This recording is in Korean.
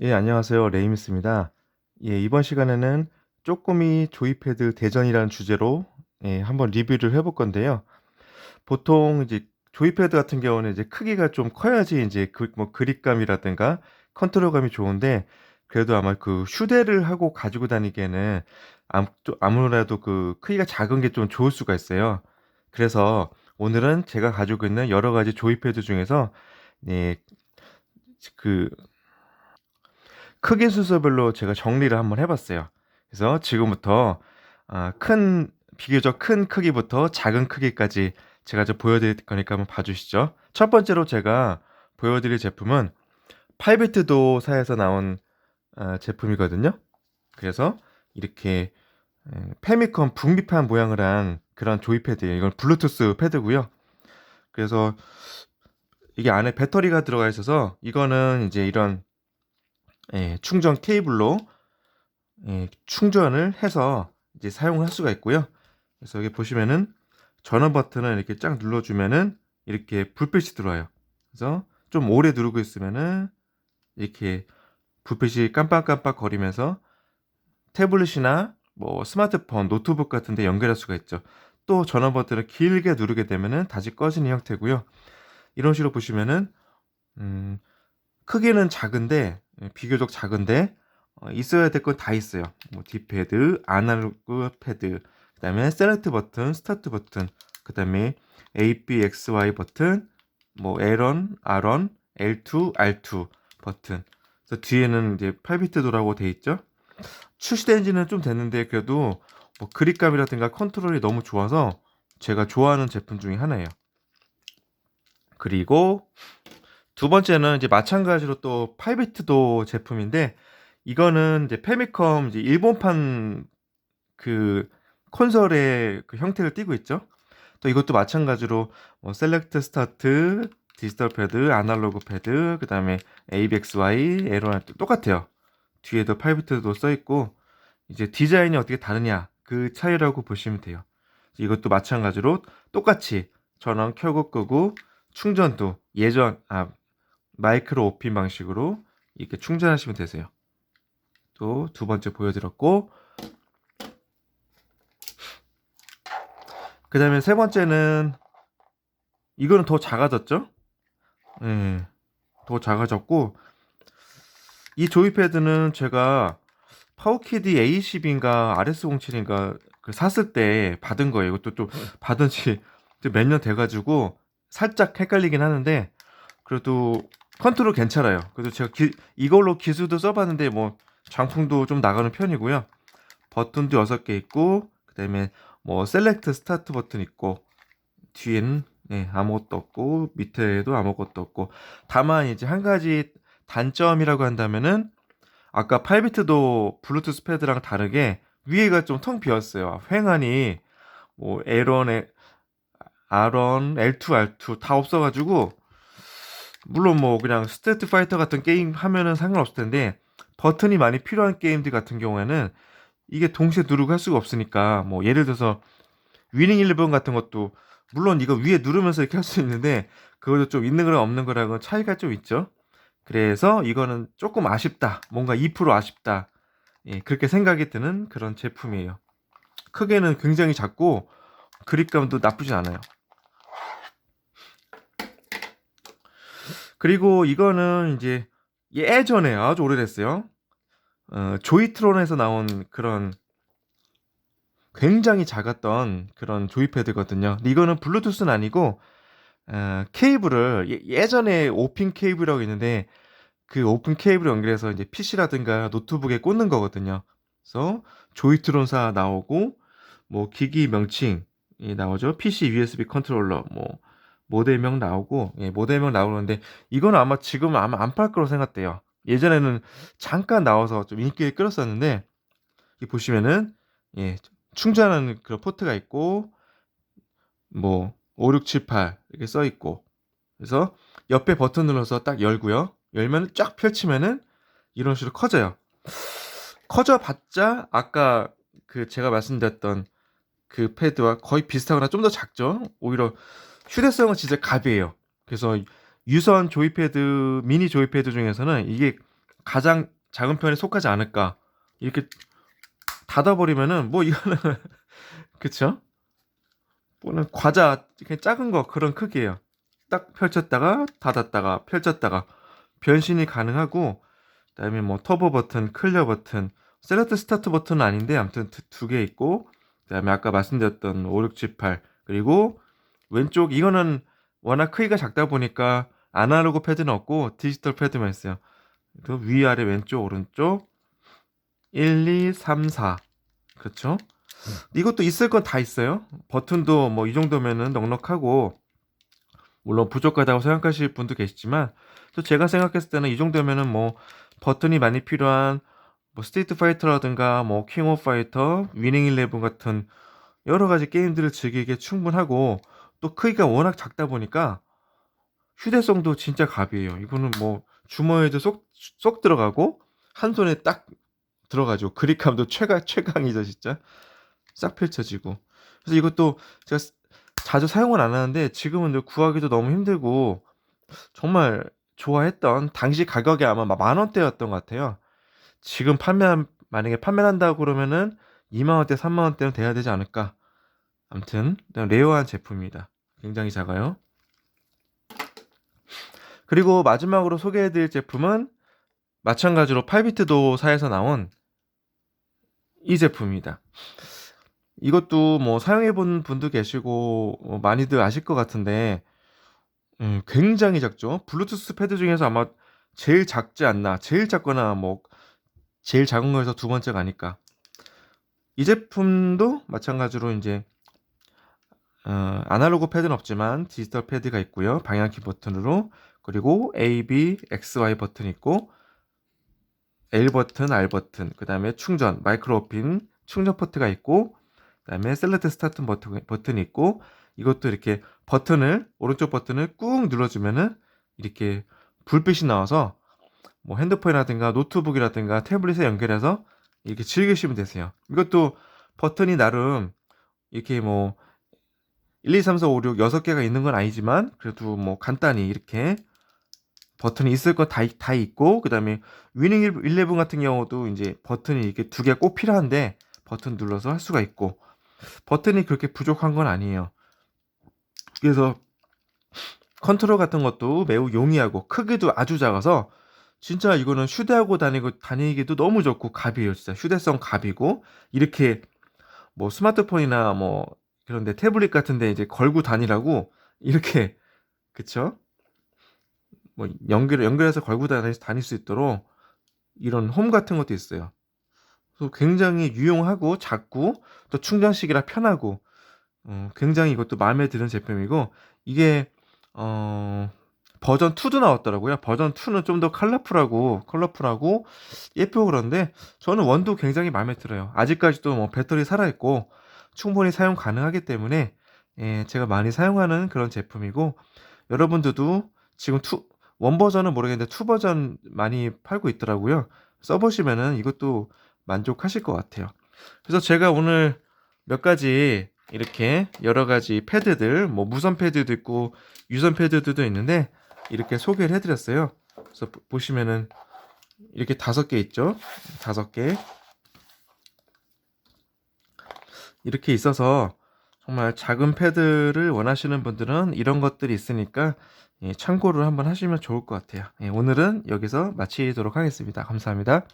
예, 안녕하세요. 레이미스입니다. 예, 이번 시간에는 쪼꼬미 조이패드 대전이라는 주제로 예, 한번 리뷰를 해볼 건데요. 보통 이제 조이패드 같은 경우는 이제 크기가 좀 커야지 이제 그 뭐 그립감이라든가 컨트롤감이 좋은데 그래도 아마 그 휴대를 하고 가지고 다니기에는 암, 또 아무래도 그 크기가 작은 게 좀 좋을 수가 있어요. 그래서 오늘은 제가 가지고 있는 여러 가지 조이패드 중에서 예, 그 크기 순서별로 제가 정리를 한번 해봤어요. 그래서 지금부터 아, 큰 비교적 큰 크기부터 작은 크기까지 제가 좀 보여드릴 거니까 한번 봐주시죠. 첫 번째로 제가 보여드릴 제품은 8비트 도사에서 나온 아, 제품이거든요. 그래서 이렇게 음, 페미컴 북미판 모양을 한 그런 조이 패드예요. 이건 블루투스 패드고요. 그래서 이게 안에 배터리가 들어가 있어서 이거는 이제 이런 예, 충전 케이블로 예, 충전을 해서 이제 사용할 수가 있고요. 그래서 여기 보시면은 전원 버튼을 이렇게 쫙 눌러주면은 이렇게 불빛이 들어와요. 그래서 좀 오래 누르고 있으면은 이렇게 불빛이 깜빡깜빡 거리면서 태블릿이나 뭐 스마트폰, 노트북 같은 데 연결할 수가 있죠. 또 전원 버튼을 길게 누르게 되면은 다시 꺼지는 형태고요. 이런 식으로 보시면은 음, 크기는 작은데 예, 비교적 작은데 어, 있어야 될 건 다 있어요. 뭐 디패드, 아날로그 패드, 그다음에 셀렉트 버튼, 스타트 버튼, 그다음에 A, B, X, Y 버튼, 뭐 L1, R1, L2, R2 버튼. 그래서 뒤에는 이제 8비트 도라고 돼 있죠. 출시된 지는 좀 됐는데 그래도 뭐 그립감이라든가 컨트롤이 너무 좋아서 제가 좋아하는 제품 중에 하나예요. 그리고 두 번째는 이제 마찬가지로 또 8 비트도 제품인데 이거는 이제 페미컴 이제 일본판 그 콘솔의 그 형태를 띠고 있죠. 또 이것도 마찬가지로 뭐 셀렉트 스타트, 디지털 패드, 아날로그 패드, 그다음에 ABXY, 에로나 똑같아요. 뒤에도 8비트도 써 있고 이제 디자인이 어떻게 다르냐 그 차이라고 보시면 돼요. 이것도 마찬가지로 똑같이 전원 켜고 끄고 충전도 예전 아 마이크로 오핀 방식으로 이렇게 충전하시면 되세요. 또 두 번째 보여드렸고 그 다음에 세 번째는 이거는 더 작아졌죠? 네, 더 작아졌고 이 조이패드는 제가 파워키디 A10인가 RS07인가 그 샀을 때 받은 거예요. 이것도 좀 받은 지 몇 년 돼가지고 살짝 헷갈리긴 하는데 그래도 컨트롤 괜찮아요. 그래도 제가 기, 이걸로 기수도 써봤는데 뭐 장풍도 좀 나가는 편이고요. 버튼도 6개 있고 그다음에 뭐 셀렉트 스타트 버튼 있고 뒤에는 네, 아무것도 없고 밑에도 아무것도 없고 다만 이제 한 가지 단점이라고 한다면은 아까 8비트도 블루투스 패드랑 다르게 위에가 좀 텅 비었어요. 횡하니 뭐 L1, R1, L2, R2 다 없어가지고 물론 뭐 그냥 스트레트 파이터 같은 게임 하면은 상관없을 텐데 버튼이 많이 필요한 게임들 같은 경우에는 이게 동시에 누르고 할 수가 없으니까 뭐 예를 들어서 위닝 11 같은 것도 물론 이거 위에 누르면서 이렇게 할 수 있는데 그것도 좀 있는 거랑 없는 거랑은 차이가 좀 있죠. 그래서 이거는 조금 아쉽다. 뭔가 2% 아쉽다. 예, 그렇게 생각이 드는 그런 제품이에요. 크게는 굉장히 작고 그립감도 나쁘진 않아요. 그리고 이거는 이제 예전에 아주 오래됐어요. 어, 조이트론에서 나온 그런 굉장히 작았던 그런 조이패드거든요. 이거는 블루투스는 아니고 어, 케이블을 예, 전에 오픈 케이블이라고 있는데 그 오픈 케이블 연결해서 이제 PC라든가 노트북에 꽂는 거거든요. 그래서 조이트론사 나오고 뭐 기기 명칭이 나오죠. PC USB 컨트롤러 뭐 모델명 나오고 예, 모델명 나오는데 이건 아마 지금 아마 안 팔 거로 생각돼요. 예전에는 잠깐 나와서 좀 인기를 끌었었는데 이 보시면은 예, 충전하는 그런 포트가 있고 뭐 5, 6, 7, 8 이렇게 써 있고 그래서 옆에 버튼 눌러서 딱 열고요. 열면 쫙 펼치면은 이런 식으로 커져요. 커져 봤자 아까 그 제가 말씀드렸던 그 패드와 거의 비슷하거나 좀 더 작죠. 오히려 휴대성은 진짜 갑이에요. 그래서 유선 조이패드, 미니 조이패드 중에서는 이게 가장 작은 편에 속하지 않을까 이렇게 닫아버리면은 뭐 이거는 그쵸? 뭐는 과자 그냥 작은 거 그런 크기예요. 딱 펼쳤다가 닫았다가 펼쳤다가 변신이 가능하고 그 다음에 뭐 터보 버튼, 클리어 버튼, 셀렉트 스타트 버튼은 아닌데 아무튼 두 개 있고 그 다음에 아까 말씀드렸던 5, 6, 7, 8 그리고 왼쪽 이거는 워낙 크기가 작다 보니까 아날로그 패드는 없고 디지털 패드만 있어요. 그 위아래 왼쪽 오른쪽 1, 2, 3, 4 그렇죠? 이것도 있을 건 다 있어요. 버튼도 뭐 이 정도면은 넉넉하고 물론 부족하다고 생각하실 분도 계시지만 또 제가 생각했을 때는 이 정도면은 뭐 버튼이 많이 필요한 뭐 스트리트 파이터라든가 뭐 킹 오브 파이터, 위닝 일레븐 같은 여러 가지 게임들을 즐기기에 충분하고 또 크기가 워낙 작다 보니까 휴대성도 진짜 갑이에요. 이거는 뭐 주머니에도 쏙, 쏙 들어가고 한 손에 딱 들어가죠. 그립감도 최강, 최강이죠, 진짜. 싹 펼쳐지고. 그래서 이것도 제가 자주 사용은 안 하는데 지금은 구하기도 너무 힘들고 정말 좋아했던 당시 가격이 아마 만 원대였던 것 같아요. 지금 판매 만약에 판매한다고 그러면은 2만 원대, 3만 원대는 돼야 되지 않을까. 아무튼 레어한 제품입니다. 굉장히 작아요. 그리고 마지막으로 소개해드릴 제품은 마찬가지로 8비트 도사에서 나온 이 제품입니다. 이것도 뭐 사용해본 분도 계시고 어, 많이들 아실 것 같은데 음, 굉장히 작죠. 블루투스 패드 중에서 아마 제일 작지 않나, 제일 작거나 뭐 제일 작은 거에서 두 번째가 아닐까. 이 제품도 마찬가지로 이제 어, 아날로그 패드는 없지만 디지털 패드가 있고요. 방향키 버튼으로 그리고 A, B, X, Y 버튼 있고 L 버튼, R 버튼, 그 다음에 충전, 마이크로 오핀 충전 포트가 있고 그 다음에 셀렉트 스타트 버튼, 버튼이 있고 이것도 이렇게 버튼을 오른쪽 버튼을 꾹 눌러주면은 이렇게 불빛이 나와서 뭐 핸드폰이라든가 노트북이라든가 태블릿에 연결해서 이렇게 즐기시면 되세요. 이것도 버튼이 나름 이렇게 뭐 1, 2, 3, 4, 5, 6, 6개가 있는 건 아니지만 그래도 뭐 간단히 이렇게 버튼이 있을 거다다 있고 그다음에 위닝 11 같은 경우도 이제 버튼이 이렇게 두 개 꼭 필요한데 버튼 눌러서 할 수가 있고 버튼이 그렇게 부족한 건 아니에요. 그래서 컨트롤 같은 것도 매우 용이하고 크기도 아주 작아서 진짜 이거는 휴대하고 다니고 다니기도 너무 좋고 갑이에요. 진짜 휴대성 갑이고 이렇게 뭐 스마트폰이나 뭐 그런데 태블릿 같은데 이제 걸고 다니라고 이렇게 그쵸? 뭐 연결 연결해서 걸고 다닐, 다닐 수 있도록 이런 홈 같은 것도 있어요. 그래서 굉장히 유용하고 작고 또 충전식이라 편하고 어, 굉장히 이것도 마음에 드는 제품이고 이게 어, 버전 2도 나왔더라고요. 버전 2는 좀 더 컬러풀하고 컬러풀하고 예쁘고 그런데 저는 원도 굉장히 마음에 들어요. 아직까지도 뭐 배터리 살아 있고 충분히 사용 가능하기 때문에 예, 제가 많이 사용하는 그런 제품이고 여러분들도 지금 2, 원 버전은 모르겠는데 2 버전 많이 팔고 있더라고요. 써보시면은 이것도 만족하실 것 같아요. 그래서 제가 오늘 몇 가지 이렇게 여러 가지 패드들, 뭐 무선 패드도 있고 유선 패드들도 있는데 이렇게 소개를 해드렸어요. 그래서 보시면은 이렇게 다섯 개 있죠. 다섯 개 이렇게 있어서 정말 작은 패드를 원하시는 분들은 이런 것들이 있으니까 예, 참고를 한번 하시면 좋을 것 같아요. 예, 오늘은 여기서 마치도록 하겠습니다. 감사합니다.